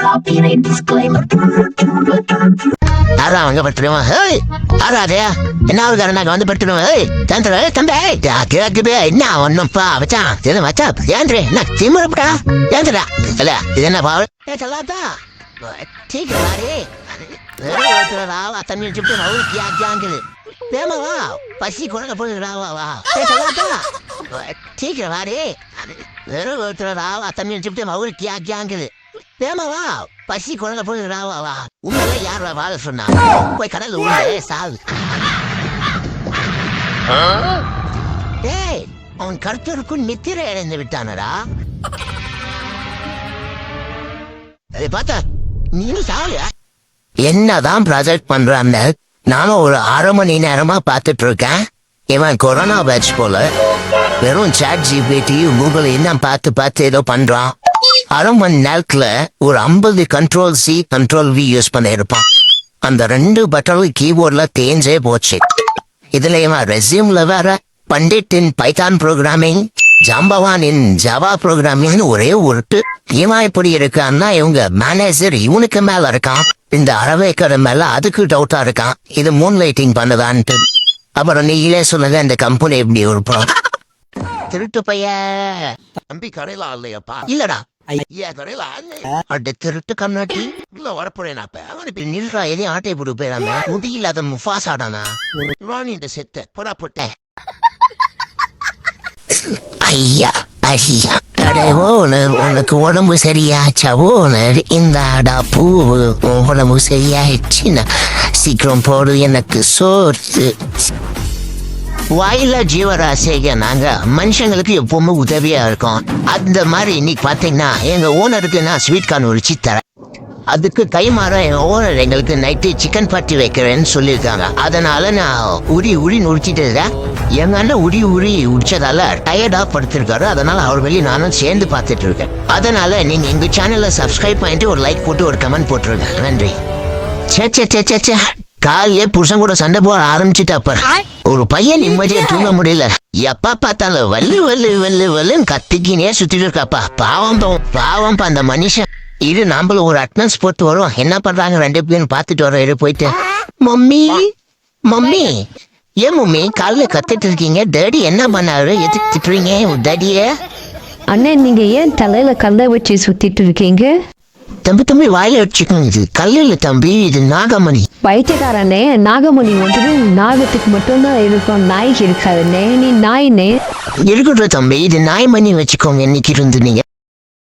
Copyright disclaimer. யாரா அவங்க படுத்துருவான் hey யாரா அதே என்ன ஆகுது நாங்க வந்து படுத்துருவோம் ஹேய் தந்துரு தம்பி கேக்குது என்ன ஒண்ணும்ப்பா வச்சான் சரி வச்சா ஏந்திரே என்ன திமுறப்படா ஏந்திரா இல்ல இது என்ன பாவ ஏ சொல்லாதா ठीक है बारे तेरा राव तन्नी चिपटे राव क्या क्या अंकल தேமா வா பசி குழந்தை போய் வா வா ஏ சொல்லாதா ठीक है बारे வெறும் ஒருத்தர் ராவா தண்ணி வச்சுட்டு அவரு கியா கியாங்குது தேமா வா பசி குழந்தை போய் ராவா வா உண்மையில யார் வாழ சொன்னா? போய் கடல் உள்ள சாவு. ஏய் அவன் கருத்தருக்குள் நித்திரை இழந்து விட்டானடா. அதை பார்த்தா நீனும் சாவலியா? என்னதான் ப்ராஜெக்ட் பண்றாங்க நானும் ஒரு அரை மணி நேரமா பார்த்துட்டு இருக்கேன். இவன் கொரோனா பேட்ச் போல. வெறும் சாட் ஜிபிடி கூகுள் என்ன பார்த்து பார்த்து ஏதோ பண்றான். அரை மணி நேரத்துல ஒரு ஐம்பது control C control V use பண்ணியிருப்பான். அந்த ரெண்டு பட்டனும் கீபோர்ட்ல தேஞ்சே போச்சு. இதுலயுமா இவன் ரெசியூம்ல வேற பண்டிட் இன் பைத்தான் ப்ரோக்ராமிங் ஜாம்பவான் இன் ஜாவா ப்ரோக்ராமிங்னு ஒரே உருட்டு. இவன் இப்படி இருக்கான்னா இவங்க மேனேஜர் இவனுக்கு மேல இருக்கான். இந்த அறவேக்கரை மேல அதுக்கு டவுட்டா இருக்கான். இது மூன் லைட்டிங் பண்ணுதான்ட்டு. அப்புறம் நீங்களே சொல்லுங்க இந்த கம்பெனி எப்படி இருப்போம் திருட்டு பைய. தம்பி கடையில இல்லையப்பா இல்லடா திருட்டு கண்ணாட்டி இல்ல வரப்போறேன் அப்ப. அவன் நில்றா எதையும் ஆட்டை போட்டு போயிடாம. முடியில்லாத முஃபாசாடானா? ராணி இந்த செத்த. போடா போட்டேன் ஐயா ஐயா. அடவோ உனக்கு உடம்பு சரியாச்சா? சரியாச்சாவோ இந்தாடா பூ உடம்பு சரியாயிடுச்சுன்னா சீக்கிரம் போடு எனக்கு சோர்த்து வாயில ஜீவராசிக நாங்க மனுஷங்களுக்கு எப்பவுமே உதவியா இருக்கோம். அந்த மாதிரி இன்னைக்கு பாத்தீங்கன்னா எங்க ஓனருக்கு நான் ஸ்வீட் கார்ன் உரிச்சு தரேன். அதுக்கு கை மாற என் ஓனர் எங்களுக்கு நைட்டு சிக்கன் பார்ட்டி வைக்கிறேன்னு சொல்லியிருக்காங்க. அதனால நான் உரி உரி நுடிச்சிட்டு இருக்கேன். எங்க அண்ணன் உரி உரி உடிச்சதால டயர்டா படுத்திருக்காரு. அதனால அவர் வெளியே நானும் சேர்ந்து பார்த்துட்டு இருக்கேன். அதனால நீங்க எங்க சேனலை சப்ஸ்கிரைப் பண்ணிட்டு ஒரு லைக் போட்டு ஒரு கமெண்ட் போட்டுருங்க. நன்றி. சே சே சே சே சே காலையே புருஷன் கூட சண்டை போட ஆரம்பிச்சுட்டாப்ப. ஒரு பையன் நிம்மதியா தூங்க முடியல. எப்ப பார்த்தாலும் வல்லு வல்லு வல்லு வல்லுன்னு கத்திக்கினே சுத்திட்டு இருக்காப்பா. பாவம் பாவம் பாவம்ப்பா அந்த மனுஷன். இது நாம்பளும் ஒரு அட்டனன்ஸ் போட்டு வரோம் என்ன பண்றாங்க ரெண்டு பேரும் பார்த்துட்டு வரோம். இரு போயிட்டு. Mummy mummy. ஏன் மம்மி காலைல கத்திட்டு இருக்கீங்க. டேடி என்ன பண்ணாரு? எதுக்கு திட்டுறீங்க? டேடிய? அண்ணே நீங்க ஏன் தலையில கல்லை வச்சு சுத்திட்டு இருக்கீங்க? தம்பி தம்பி வாயில வச்சுக்கோங்க. இது கல்லில் தம்பி இது நாகமணி. பைத்தியக்காரனே நாகமணி ஒன்று நாகத்துக்கு மட்டும்தான் இருக்கும். நாய்க்கு இருக்காது. நே நாய்னே. இருக்கட்டும் தம்பி இது நாய்மணி வச்சுக்கோங்க. இன்னைக்கு இருந்து நீங்க.